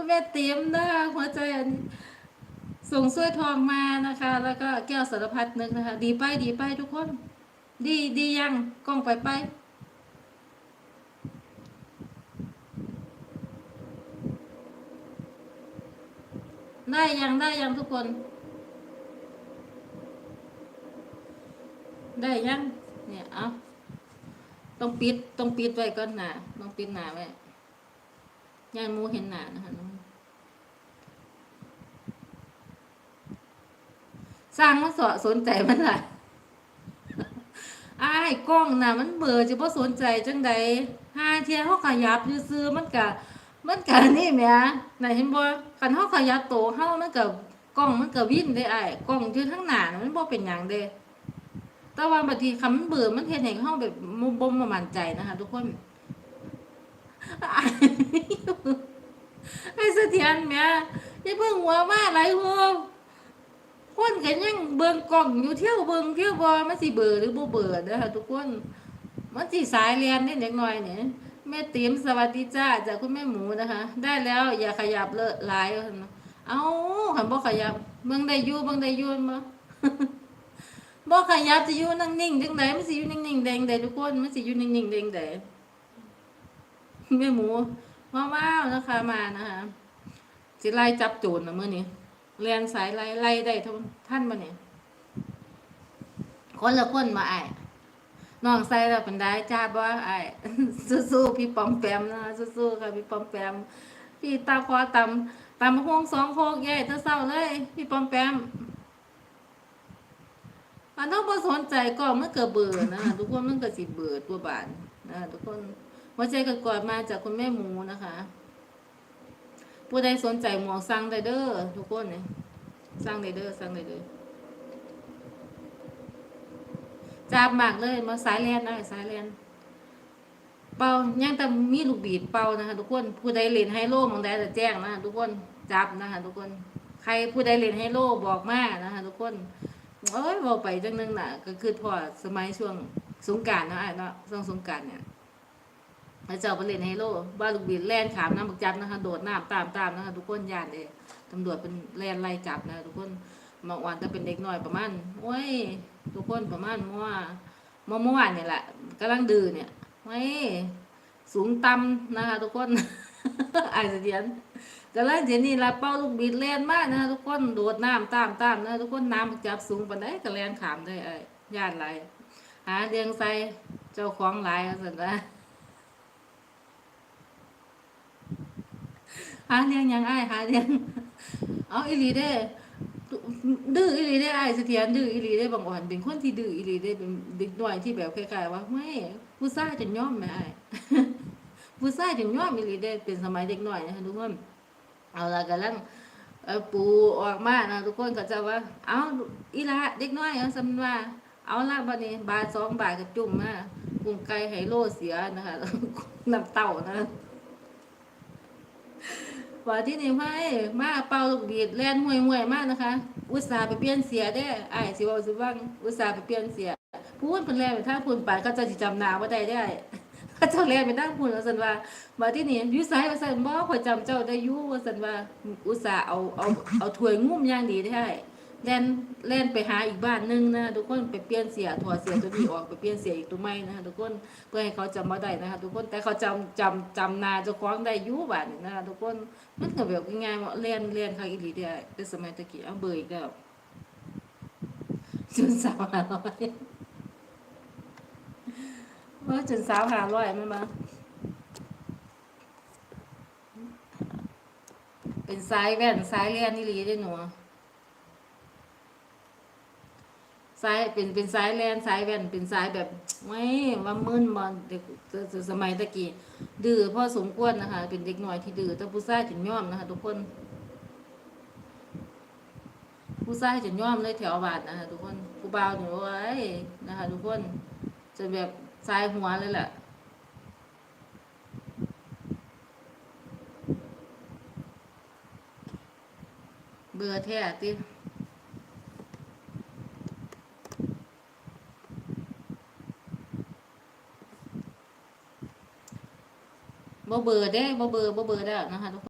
คุณแม่เตรียมนะคะหัวใจอันนี้ส่งสร้อยทองมานะคะ แล้วก็แก้วสารพัดนึกนะคะ ดีไปดีไปทุกคน ดีดียังกล้องไปไปได้ยังได้ยังทุกคน ได้ยัง เนี่ยเอาต้องปิดต้องปิดไว้ก่อนหนาต้องปิดหนาไว้ ยายมูเห็นหนานะคะน้องสร้างมาสอสนใจมันล่ะอ้กล้องน่ะมันเบื่อจะบ่สนใจจังใดห้าเทียเขาขยับซื้อมันกะมันกะนี่แม่ไหนเห็นบ่คันเฮาขยับโตเฮามันก็กล้องมันก็วิ่นได้อ้กล้องอยู่ทั้งหน้าน่ะมันบ่เป็นหยังเด้แต่ว่าบางทีคำมันเบื่อมันเฮ็ดให้เฮาแบบบ่บ่บ่มั่นใจนะคะ ทุกคน ไอ้เสถียรแม่ย่เพิ่งหัวมาหลายหัวคนก็ยังเบิ่งกล้องอยู่เที่ยวเบิ่งเที่ยวบ่มันสิเบื่อหรือบ่เบื่อเด้อค่ะทุกคนมันสิสายเรียนนิดเด็กน้อยเนี่ยแม่ติ๋มสวัสดีจ้าจากคุณแม่หมูนะคะ ได้แล้วอย่าขยับเลอะหลายเอาคันบ่ขยับเบิ่งได้ยู่เบิ่งได้ยู่บ่บ่ขยับจะอยู่นั่งนิ่งจังไดมันสิอยู่นิ่งๆแดงใดทุกคนมันสิอยู่นิ่งๆแดงใด แม่หมูว้าวๆนะคะมานะคะสิไล่จับโจรนะมื้อนี้เรียนสายไล่ไล่ได้ท่านบ่เนี่ยคนละคนมาไอ้น้องใส่แล้วเป็นได้จ้าบ่ไอ้สู้ๆพี่ปอมแปมนะสู้ๆค่ะพี่ปอมแปม พี่ตาคอตำตำพงสองโคกใหญ่เท่าเศร้าเลย พี่ปอมแปมอันต้องบ่สนใจก็มันก็เบื่อนะทุกคนมันก็สิเบื่อตัวบานนะทุกคน หัวใจก็กอดมาจากคุณแม่หมูนะคะ ผู้ใดสนใจหมวกสั่งไดเด้อทุกคนเนี่ยสั่งไดเด้อสั่งไดเด้อจับมากเลยมาสายแลนได้สายแลนเป่ายังแต่มีลูกบีดเป่านะคะ ทุกคนผู้ใดเล่นไฮโลมองได้จะแจ้งนะคะทุกคนจับนะคะ ทุกคน ใครผู้ใดเล่นไฮโลบอกมานะคะ ทุกคนเอ้ยบอกไปจังนึงน่ะ ก็คือพอสมัยช่วงสงการนะไอ้เนาะช่วงสงการเนี่ย พระเจ้าไปเล่นไฮโลบ้าลูกบีดแล่นขามน้ำบักจับนะคะ โดดน้ำตามตามนะคะ ทุกคนยานเลยตำรวจเป็นแล่นไล่จับนะทุกคนมาวันจะเป็นเด็กน้อยประมาณโอ้ย ทุกคนประมาณเมื่อวานเมื่อเมื่อวานเนี่ยแหละกำลังดื้อเนี่ยไว้สูงต่ำนะคะ ทุกคนไอ้เสียรกำลังเดี๋ยนี้ละเป้าลูกบิดแล่นมากนะคะทุกคนโดดน้ำตามตามนะทุกคนน้ำจับสูงปานใดก็แลนขามได้ไอ้ญาติไรหาเดียงใส่เจ้าของหลายสันนะ หาเดียงยังไอ้ายหาเดียงเอาอีหลีเด้ดื้ออีหลีได้ไอ้ายเสถียรดื้ออีหลีได้บางวันเป็นคนที่ดื้ออีหลีได้เป็นเด็กน้อยที่แบบคล้ายๆว่าไม่ผู้ชายจะย่อมแม่ไอ้ผู้ชายจะย่อมอีหลีได้เป็นสมัยเด็กน้อยนะคะทุกคนเอาละกำลังเอ่อปูออกมานะทุกคนก็จะว่า เอาอีละเด็กน้อยเอาสำว่า เอาละบัดนี้บาทสองบาทก็จุ่มมากุ้งไก่ไฮโลเสียนะคะน้ำเต้านะ ว่าที่นี่ไห้มาเป่าลูกบีดแล่นห่วยห่วยมากนะคะ อุตส่าห์ไปเปลี่ยนเสียได้ไอ้ายสิเว่าสิว่างอุตส่าห์ไปเปลี่ยนเสียพูดเป็นแล่นไปทางพูนไปเขาเจะสิจำหนาว่าได้ได้เขาเจ้าแล่นไปทางพูนว่าซั่นว่ามาที่นี่อยู่ไสว่าซั่นบ่ข่อยจำเจ้าได้อยู่ว่าซั่นว่าอุตส่าห์เอาเอาเอาถ้วยงุ่มอย่างดีได้ แล่นแล่นไปหาอีกบ้านหนึงนะทุกคนไปเปลี่ยนเสียถอดเสียตัวนี้ออกไปเปลี่ยนเสียอีกตัวใหม่นะคะทุกคนเพื่อให้เขาจำมาได้นะคะทุกคนแต่เขาจำจำจำนาเจ้าของได้อยู่บ้านนี้นะคะทุกคนมันก็แบบง่ายๆว่าเรียนเรียนค่ะอีหลีได้แต่สมัยตะกี้เอาเบอร์อีกแล้วจนสาวหาร้อยว่าจนสาวหาร้อยมันมาเป็นสายแว่นสายเรียนนี่หลีได้หนู สายเป็นเป็นสายแลนสายแว่นเป็นสายแบบไม่ว่ามึนมาเด็กสมัยตะกี้ดื้อพ่อสมควรนะคะ เป็นเด็กหน้อยที่ดื้อแต่ผู้ชายถึงย่อมนะคะ ทุกคน ผู้ชายถึงย่อมเลยแถวบาทนะคะทุกคนผู้บ่าวหนูไว้นะคะ ทุกคนจะแบบสายหัวเลยแหละเบื่อแท้ติ บ่เบอร์ได้บ่เบอร์บ่เบอร์ได้นะคะทุกคน